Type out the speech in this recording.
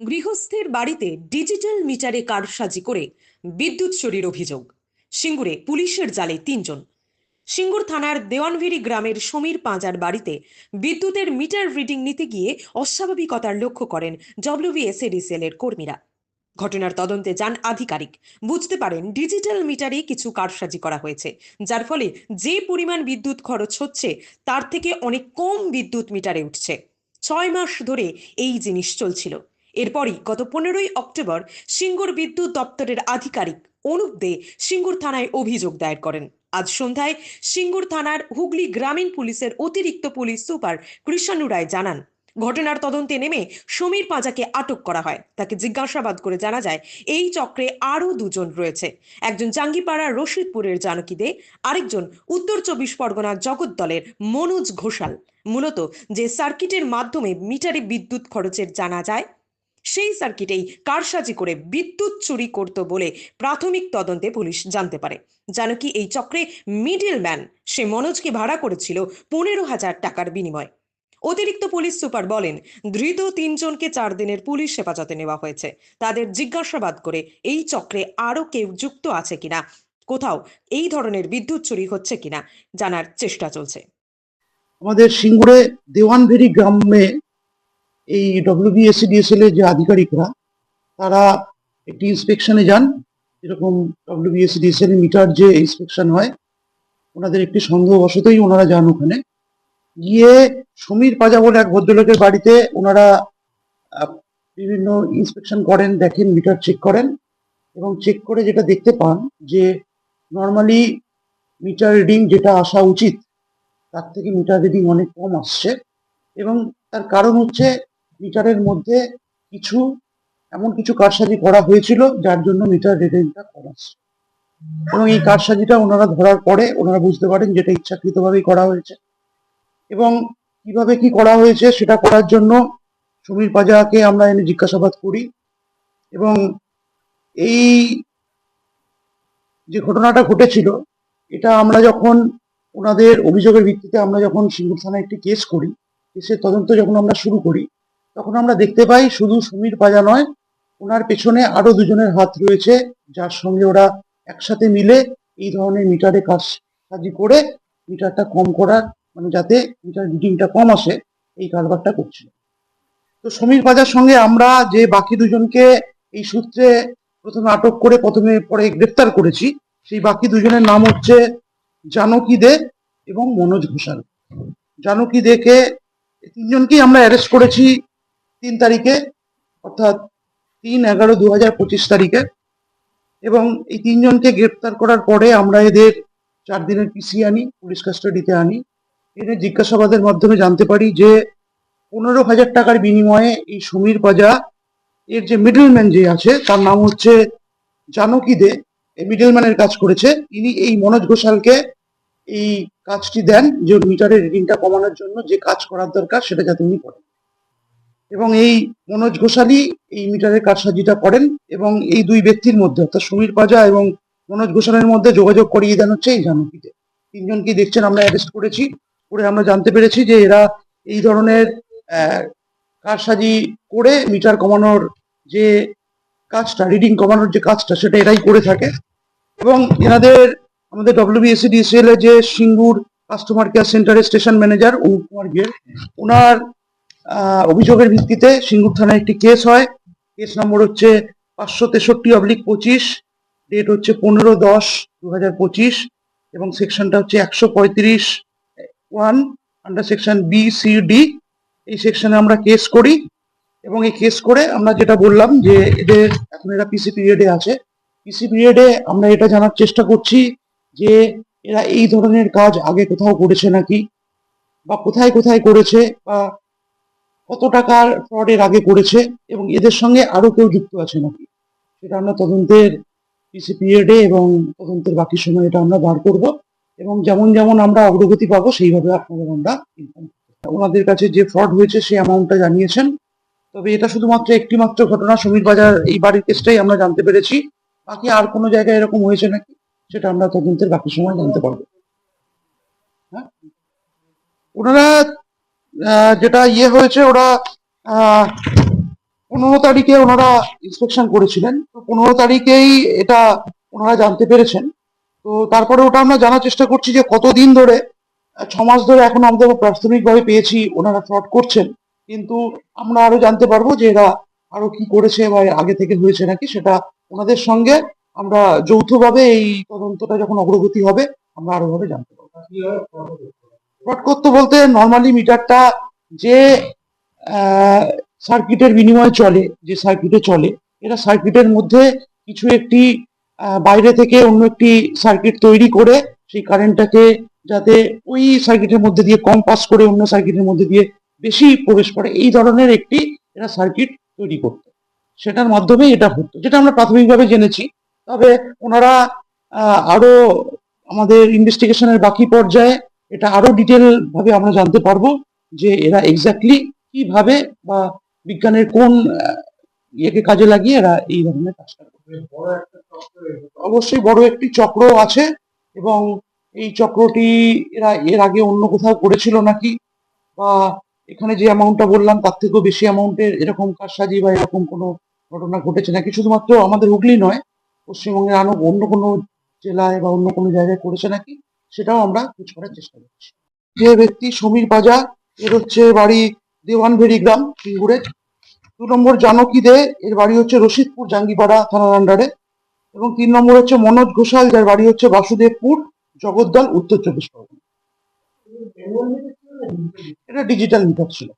গৃহস্থের বাড়িতে ডিজিটাল মিটারে কারসাজি করে বিদ্যুৎ চুরির অভিযোগ। সিঙ্গুরে পুলিশের জালে তিনজন। সিঙ্গুর থানার দেওয়ানভেরি গ্রামের সমীর পাঁজার বাড়িতে বিদ্যুতের মিটার রিডিং নিতে গিয়ে অস্বাভাবিকতার লক্ষ্য করেন ডব্লিউবিএসএডিসিএল এর কর্মীরা। ঘটনার তদন্তে যান আধিকারিক। বুঝতে পারেন, ডিজিটাল মিটারে কিছু কারসাজি করা হয়েছে, যার ফলে যে পরিমাণ বিদ্যুৎ খরচ হচ্ছে, তার থেকে অনেক কম বিদ্যুৎ মিটারে উঠছে। ছয় মাস ধরে এই জিনিস চলছিল। এরপরই গত পনেরোই অক্টোবর সিঙ্গুর বিদ্যুৎ দপ্তরের আধিকারিক অনুপ দে সিঙ্গুর থানায় অভিযোগ দায়ের করেন। আজ সন্ধ্যায় সিঙ্গুর থানার হুগলি গ্রামীণ পুলিশের অতিরিক্ত পুলিশ সুপার কৃষাণু রায় জানান, ঘটনার তদন্তে নেমে সমীর পাঁজাকে আটক করা হয়। তাকে জিজ্ঞাসাবাদ করে জানা যায়, এই চক্রে আরও দুজন রয়েছে। একজন জাঙ্গিপাড়ার রশিদপুরের জানকী দে, আরেকজন উত্তর চব্বিশ পরগনার জগদ্দলের মনোজ ঘোষাল। মূলত যে সার্কিটের মাধ্যমে মিটারে বিদ্যুৎ খরচের জানা যায় সেই সার্কিটেই কারসাজি করে বিদ্যুৎ চুরি করত বলে প্রাথমিক তদন্তে পুলিশ জানতে পারে। জানকী এই চক্রে মিডিল ম্যান সে মনোজকে ভাড়া করেছিল পনেরো হাজার টাকার বিনিময়। অতিরিক্ত পুলিশ সুপার বলেন, ধৃত তিনজনকে চার দিনের পুলিশ হেফাজতে নেওয়া হয়েছে। তাদের জিজ্ঞাসাবাদ করে এই চক্রে আরও কেউ যুক্ত আছে কিনা, কোথাও এই ধরনের বিদ্যুৎ চুরি হচ্ছে কিনা জানার চেষ্টা চলছে। আমাদের সিঙ্গুরে দেওয়ানভেরি গ্রামে এই ডব্লিউবিএসিডিএসএল এর যে আধিকারিকরা, তারা একটি ইন্সপেকশনে যান। যেরকম ডব্লিউবিএসিডিএসএল এর মিটার যে ইন্সপেকশন হয়, ওনাদের একটি সন্দেহবশতই ওনারা যান ওখানে। গিয়ে সমীর পাজা বলে এক ভদ্রলোকের বাড়িতে ওনারা বিভিন্ন ইন্সপেকশন করেন, দেখেন মিটার চেক করেন এবং চেক করে যেটা দেখতে পান যে নর্মালি মিটার রিডিং যেটা আসা উচিত, তার থেকে মিটার রিডিং অনেক কম আসছে এবং তার কারণ হচ্ছে মিটারের মধ্যে কিছু, এমন কিছু কারসাজি করা হয়েছিল, যার জন্য মিটার রিডিংটা আসছে এবং এই কারসাজিটা ওনারা ধরার পরে ওনারা বুঝতে পারেন যেটা ইচ্ছাকৃতভাবেই করা হয়েছে। এবং কীভাবে কি করা হয়েছে সেটা করার জন্য সমীর পাজাকে আমরা এনে জিজ্ঞাসাবাদ করি। এবং এই যে ঘটনাটা ঘটেছিল, এটা আমরা যখন ওনাদের অভিযোগের ভিত্তিতে আমরা যখন সিঙ্গুর থানায় একটি কেস করি, কেসের তদন্ত যখন আমরা শুরু করি তখন আমরা দেখতে পাই শুধু সমীর পাজা নয়, ওনার পেছনে আরও দুজনের হাত রয়েছে, যার সঙ্গে ওরা একসাথে মিলে এই ধরনের মিটারে কাজ কাজি করে মিটারটা কম করার মানে যাতে মিটার রিডিংটা কম আসে, এই কারবারটা করছিল। তো সমীর পাজার সঙ্গে আমরা যে বাকি দুজনকে এই সূত্রে প্রথমে আটক করে প্রথমে পরে গ্রেফতার করেছি, সেই বাকি দুজনের নাম হচ্ছে জানকী দে এবং মনোজ ঘোষাল। জানকী দেকে তিনজনকেই আমরা অ্যারেস্ট করেছি তিন তারিখে, অর্থাৎ তিন এগারো দু হাজার পঁচিশ তারিখে। এবং এই তিনজনকে গ্রেপ্তার করার পরে আমরা এদের চার দিনের পিসি আনি, পুলিশ কাস্টাডিতে আনি। এদের জিজ্ঞাসাবাদের মাধ্যমে জানতে পারি যে পনেরো হাজার টাকার বিনিময়ে এই সমীর পাজা, এর যে মিডলম্যান যে আছে, তার নাম হচ্ছে জানকী দে, এই মিডলম্যানের কাজ করেছে। ইনি এই মনোজ ঘোষালকে এই কাজটি দেন যে মিটারের রিডিংটা কমানোর জন্য, যে কাজ করার দরকার সেটা যাতে উনি করেন। এবং এই মনোজ ঘোষালই এই মিটারের কারসাজিটা করেন এবং এই দুই ব্যক্তির মধ্যে, অর্থাৎ সমীর পাজা এবং মনোজ ঘোষালের মধ্যে যোগাযোগ করিয়ে দেন হচ্ছে এই জানকীতে। তিনজনকে দেখছেন, আমরা অ্যারেস্ট করেছি। করে আমরা জানতে পেরেছি যে এরা এই ধরনের কারসাজি করে মিটার কমানোর যে কাজটা রিডিং কমানোর যে কাজটা, সেটা এরাই করে থাকে। এবং এনাদের, আমাদের ডব্লিউবিএসিডিসিএল এর যে সিঙ্গুর কাস্টমার কেয়ার সেন্টারের স্টেশন ম্যানেজার অনুপ কুমার গের ওনার অভিযোগের ভিত্তিতে সিঙ্গুর থানায় একটি কেস হয়। কেস নম্বর হচ্ছে পাঁচশো তেষট্টি অবলিক পঁচিশ, ডেট হচ্ছে পনেরো দশ দু হাজার পঁচিশ এবং সেকশনটা হচ্ছে একশো পঁয়ত্রিশ one under section B, C, D. এই সেকশনে আমরা কেস করি এবং এই কেস করে আমরা যেটা বললাম যে এদের এখন এরা পিসি পিরিয়ডে আছে। পিসি পিরিয়ডে আমরা এটা জানার চেষ্টা করছি যে এরা এই ধরনের কাজ আগে কোথাও করেছে নাকি বা কোথায় কোথায় করেছে বা কত টাকার ফ্রডের আগে করেছে এবং এদের সঙ্গে আরও কেউ যুক্ত আছে নাকি? সেটা আমরা তদন্তের পিসি পিরিয়ডে এবং তদন্তের বাকি সময় এটা আমরা বার করব এবং যেমন যেমন আমরা অগ্রগতি পাবো, সেইভাবে আপনাদের আমরা ওনাদের কাছে যে ফ্রড হয়েছে সেই অ্যামাউন্টটা জানিয়েছেন। তবে এটা শুধুমাত্র একটি মাত্র ঘটনা, সমীর বাজার এই বাড়ির কেসটাই আমরা জানতে পেরেছি। বাকি আর কোনো জায়গায় এরকম হয়েছে নাকি, সেটা আমরা তদন্তের বাকি সময় জানতে পারব। হ্যাঁ? ওনারা যেটা ইয়ে হয়েছে, ওরা পনেরো তারিখে ওনারা ইন্সপেকশন করেছিলেন। তো পনেরো তারিখেই এটা ওনারা জানতে পেরেছেন। তো তারপরে ওটা আমরা জানার চেষ্টা করছি যে কতদিন ধরে ছ মাস ধরে এখন আমাদের প্রাথমিকভাবে পেয়েছি, ওনারা ফ্রড করছেন। কিন্তু আমরা আরও জানতে পারব যে এরা আরও কি করেছে বা আগে থেকে হয়েছে নাকি, সেটা ওনাদের সঙ্গে আমরা যৌথভাবে এই তদন্তটা যখন অগ্রগতি হবে, আমরা আরও ভাবে জানতে পারব। করতে বলতে নর্মালি মিটারটা যে সার্কিটের বিনিময়ে চলে, যে সার্কিটে চলে এরা সার্কিটের মধ্যে কিছু একটি বাইরে থেকে অন্য একটি সার্কিট তৈরি করে সেই কারেন্টটাকে যাতে ওই সার্কিটের মধ্যে দিয়ে কম পাস করে অন্য সার্কিটের মধ্যে দিয়ে বেশি প্রবেশ করে, এই ধরনের একটি এরা সার্কিট তৈরি করতো। সেটার মাধ্যমে এটা হতো, যেটা আমরা প্রাথমিকভাবে জেনেছি। তবে ওনারা আরও আমাদের ইনভেস্টিগেশনের বাকি পর্যায়ে এটা আরও ডিটেল ভাবে আমরা জানতে পারব যে এরা এক্স্যাক্টলি কীভাবে বা বিজ্ঞানের কোন ইয়েকে কাজে লাগিয়ে এরা এই ধরনের কাজটা অবশ্যই বড় একটি চক্র আছে এবং এই চক্রটি এরা এর আগে অন্য কোথাও করেছিল নাকি? বা এখানে যে অ্যামাউন্টটা বললাম, তার থেকেও বেশি অ্যামাউন্টের এরকম কারসাজি বা এরকম কোনো ঘটনা ঘটেছে নাকি? শুধুমাত্র আমাদের হুগলি নয়, পশ্চিমবঙ্গের আরও অন্য কোনো জেলায় বা অন্য কোনো জায়গায় করেছে নাকি? সেটাও আমরা খোঁজ করার চেষ্টা করছি। যে ব্যক্তি সমীর বাজার, এর হচ্ছে বাড়ি দেওয়ানভেড়ি গ্রাম, সিঙ্গুরে। দু নম্বর জানকী দে, এর বাড়ি হচ্ছে রশিদপুর, জাঙ্গিপাড়া থানার আন্ডারে এবং তিন নম্বর হচ্ছে মনোজ ঘোষাল, যার বাড়ি হচ্ছে বাসুদেবপুর, জগদ্দল, উত্তর চব্বিশ পরগনা। এটা ডিজিটাল মিটার ছিল।